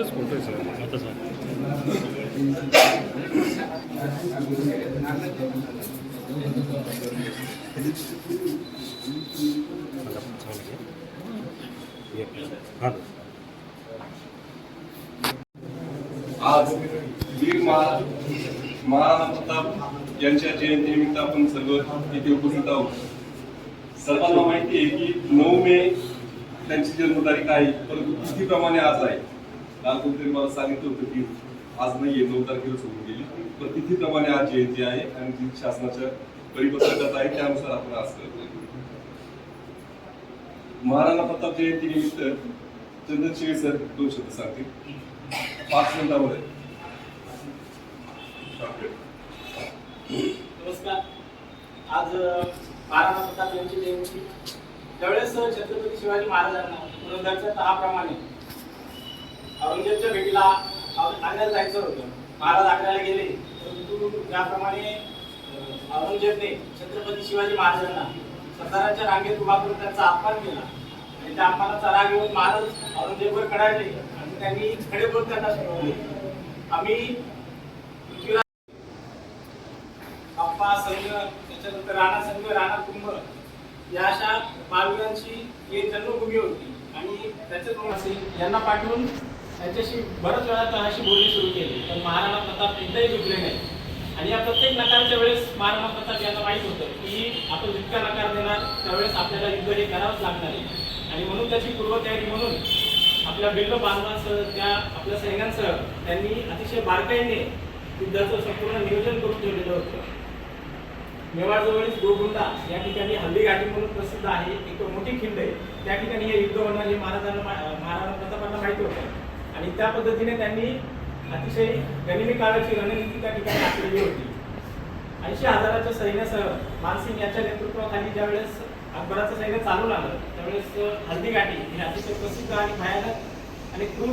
त्यांचेच photo sir आता sir हां आज वीर महाराणा प्रताप यांच्या जयंतीनिमित्त आपण सर्व इथे उपस्थित आहोत सर्वांना माहिती आहे की नऊ मे त्यांची जन्मतारीख आहे परंतु तिथीप्रमाणे आज आहे? काल कोणतरी मला सांगितलं होतं की आज नाहीये नऊ तारखेला सोडून गेली. पण तिथीप्रमाणे आज जयंती आहे आणि जी शासनाच्या परिपत्रकात आहे त्यानुसार आपण आज करतोय महाराणा प्रताप जयंती निमित्त चंदन शिळे सर दोन शब्द सांगतील. पाच मिनिटामध्ये नमस्कार. आज महाराणा प्रताप यांची जयंती त्यावेळेस छत्रपती शिवाजी महाराजांना पुरंदरच्या तहाप्रमाणे औरंगजेबच्या भेटीला आग्र्याला जायचं होतं. महाराज आग्र्याला गेले. परंतु ज्याप्रमाणे औरंगजेबने छत्रपती शिवाजी महाराजांना सरदारांच्या रांगेत उभा करून त्यांचा अपमान केला. आणि त्या अपमानाचा राग येऊन महाराज औरंगजेबवर कडायले आणि त्यांनी खडे बोल त्यांना सुरवले आम्ही पृथ्वीराज अप्पा संघ त्याच्यानंतर राणा संघ राणा कुंभ या अशा मालवीरांची ही जन्मभूमी होती. आणि त्याच्यातून असेल यांना पाठवून त्यांच्याशी बऱ्याच वेळा तळाशी बोलणी सुरू केली. पण महाराणा प्रताप एकदाही झुकले नाही. आणि या प्रत्येक नकाराच्या वेळेस महाराणा प्रताप यांना माहीत होतं की आपण जितका नकार देणार त्यावेळेस आपल्याला युद्ध हे करावंच लागणार आहे. आणि म्हणून त्याची पूर्वतयारी म्हणून आपल्या बिल्ल बांधवांसह त्या आपल्या सैन्यांसह त्यांनी अतिशय बारकाईने युद्धाचं संपूर्ण नियोजन करून ठेवलेलं होतं. मेवाडजवळील गोगुंडा या ठिकाणी हल्ली घाटी म्हणून प्रसिद्ध आहे. एक मोठी खिंड आहे त्या ठिकाणी हे युद्ध होणार हे महाराजांना महाराणा प्रतापांना माहिती होतं आणि त्या पद्धतीने त्यांनी अतिशय गणिमी काळाची रणनीती त्या ठिकाणी आखलेली होती. ऐंशी हजाराच्या सैन्यासह मानसिंग याच्या नेतृत्वाखाली ज्यावेळेस अकबराचं सैन्य चालू लागलं त्यावेळेस हल्दीघाटी हे ही अतिशय प्रसिद्ध आणि भयानक आणि क्रूर